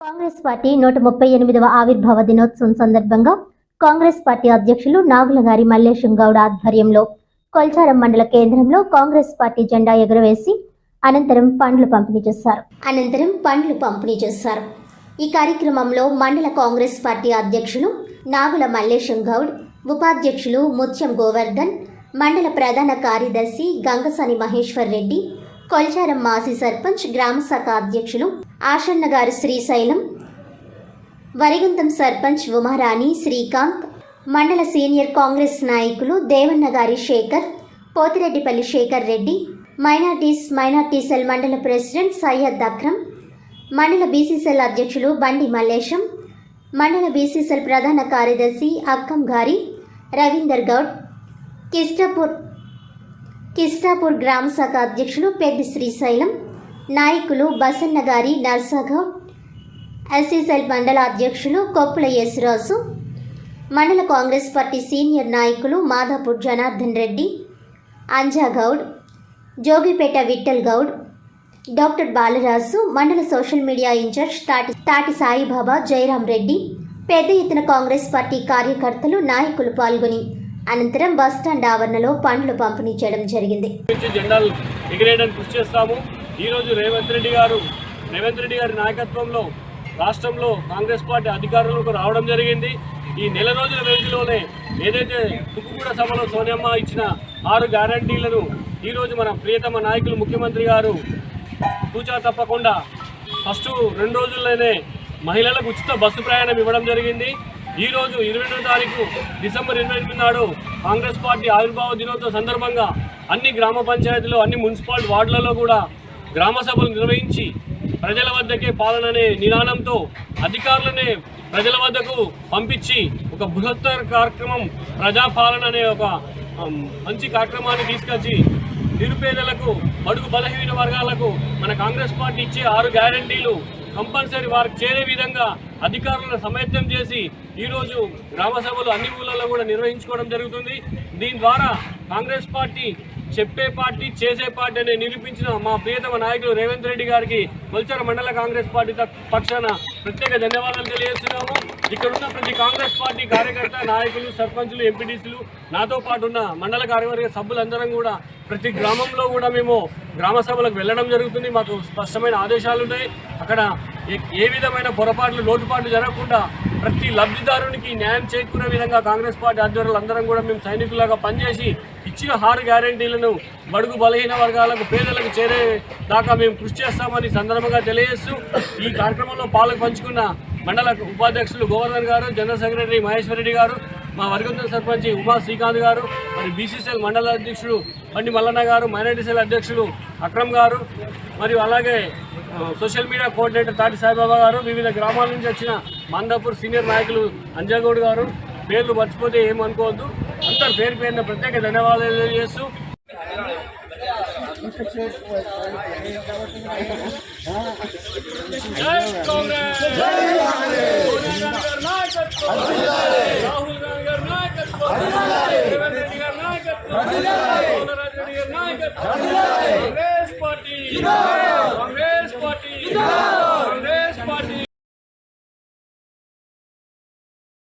Congress party నూట ముప్పై ఎనిమిదవ ఆవిర్భావ దినోత్సవం సందర్భంగా కాంగ్రెస్ పార్టీ అధ్యక్షులు నాగులగారి మల్లేశం గౌడ ఆధ్వర్యంలో కొల్చారం మండల కేంద్రంలో కాంగ్రెస్ పార్టీ జెండా ఎగురవేసి అనంతరం పండ్లు పంపిణీ చేశారు. అనంతరం పండ్లు పంపిణీ చేశారు. ఈ కార్యక్రమంలో మండల కాంగ్రెస్ పార్టీ అధ్యక్షులు నాగుల మల్లేశం గౌడ్ ఉపాధ్యక్షులు ముత్యం గోవర్ధన్ మండల ప్రధాన కార్యదర్శి గంగసాని మహేశ్వర్ రెడ్డి కొల్చారం మాజీ సర్పంచ్ గ్రామ శాఖ అధ్యక్షులు ఆషన్న గారు శ్రీశైలం వరిగుంతం సర్పంచ్ ఉమారాణి శ్రీకాంత్ మండల సీనియర్ కాంగ్రెస్ నాయకులు దేవన్న గారి Shekhar Pothireddypalli Shekhar Reddy minorities minority cell mandal president Syed Akram mandal B C cell అధ్యక్షులు బండి మల్లేశం మండల బీసీసెల్ ప్రధాన కార్యదర్శి అక్కం గారి రవీందర్ గౌడ్ కిస్టాపూర్ కిస్టాపూర్ గ్రామ శాఖ అధ్యక్షులు పెద్ది శ్రీశైలం నాయకులు బసన్న గారి నర్సాగౌడ్ ఎస్సీసెల్ మండల అధ్యక్షులు కొప్పుల యేసురాజు మండల కాంగ్రెస్ పార్టీ సీనియర్ నాయకులు Madhapur Janardhan Reddy Anjagoud Jogipet Vithal Goud doctor Balaraju mandal social media incharge తాటి తాటి సాయిబాబా జయరాం రెడ్డి పెద్ద ఎత్తున కాంగ్రెస్ పార్టీ కార్యకర్తలు నాయకులు పాల్గొని అనంతరం బస్టాండ్ ఆవరణలో పండ్లు పంపిణీ చేయడం జరిగింది. జెండాలు ఎగిరేయడానికి కృషి చేస్తాము. ఈరోజు రేవంత్ రెడ్డి గారు రేవంత్ రెడ్డి గారి నాయకత్వంలో రాష్ట్రంలో కాంగ్రెస్ పార్టీ అధికారంలోకి రావడం జరిగింది. ఈ నెల రోజుల వ్యవధిలోనే ఏదైతే తుక్కుగూడ సభలో సోనియమ్మ ఇచ్చిన ఆరు గ్యారంటీలను ఈరోజు మన ప్రియతమ నాయకులు ముఖ్యమంత్రి గారు తూచా తప్పకుండా ఫస్ట్ రెండు రోజుల్లోనే మహిళలకు ఉచిత బస్సు ప్రయాణం ఇవ్వడం జరిగింది. ఈరోజు ఇరవై రెండో తారీఖు డిసెంబర్ ఇరవై ఎనిమిది నాడు కాంగ్రెస్ పార్టీ ఆవిర్భావ దినోత్సవ సందర్భంగా అన్ని గ్రామ పంచాయతీలు అన్ని మున్సిపాలిటీ వార్డులలో కూడా గ్రామ సభలు నిర్వహించి ప్రజల వద్దకే పాలన అనే నినాదంతో అధికారులనే ప్రజల వద్దకు పంపించి ఒక బృహత్తర కార్యక్రమం ప్రజాపాలన అనే ఒక మంచి కార్యక్రమాన్ని తీసుకొచ్చి నిరుపేదలకు బడుగు బలహీన వర్గాలకు మన కాంగ్రెస్ పార్టీ ఇచ్చే ఆరు గ్యారంటీలు కంపల్సరీ వారికి చేరే విధంగా అధికారులను సమైత్యం చేసి ఈరోజు గ్రామ సభలు అన్ని ఊళ్ళల్లో కూడా నిర్వహించుకోవడం జరుగుతుంది. దీని ద్వారా కాంగ్రెస్ పార్టీ చెప్పే పార్టీ చేసే పార్టీ అని నిరూపించిన మా ప్రియతమ నాయకులు రేవంత్ రెడ్డి గారికి కొల్చర మండల కాంగ్రెస్ పార్టీ పక్షాన ప్రత్యేక ధన్యవాదాలు తెలియజేస్తున్నాము. ఇక్కడ ఉన్న ప్రతి కాంగ్రెస్ పార్టీ కార్యకర్త నాయకులు సర్పంచులు ఎంపీటీసీలు నాతో పాటు ఉన్న మండల కార్యవర్గ సభ్యులందరం కూడా ప్రతి గ్రామంలో కూడా మేము గ్రామ సభలకు వెళ్ళడం జరుగుతుంది. మాకు స్పష్టమైన ఆదేశాలు ఉన్నాయి. అక్కడ ఏ- ఏ విధమైన పొరపాట్లు లోటుపాట్లు జరగకుండా ప్రతి లబ్ధిదారునికి న్యాయం చేకూరే విధంగా కాంగ్రెస్ పార్టీ ఆధ్వర్యులు అందరం కూడా మేము సైనికులాగా పనిచేసి ఇచ్చిన ఆరు గ్యారంటీలను బడుగు బలహీన వర్గాలకు పేదలకు చేరే దాకా మేము కృషి చేస్తామని సందర్భంగా తెలియజేస్తూ ఈ కార్యక్రమంలో పాల్గొ పంచుకున్న మండల ఉపాధ్యక్షులు గోవర్ధన్ గారు జనరల్ సెక్రటరీ మహేశ్వరరెడ్డి గారు మా వర్గంతో సర్పంచ్ ఉమా శ్రీకాంత్ గారు మరి బీసీసీఎల్ మండల అధ్యక్షుడు బండి మల్లన్న గారు మైనార్టీ సెల్ అధ్యక్షులు అక్రమ్ గారు మరియు అలాగే సోషల్ మీడియా కోఆర్డినేటర్ తాటి సాయిబాబా గారు వివిధ గ్రామాల నుంచి వచ్చిన మందాపూర్ సీనియర్ నాయకులు అంజాగౌడ్ గారు పేర్లు మర్చిపోతే ఏమనుకోవద్దు. అందరు పేరు పేరున ప్రత్యేక ధన్యవాదాలు తెలియజేస్తూ కాంగ్రెస్ పార్టీ కాంగ్రెస్ పార్టీ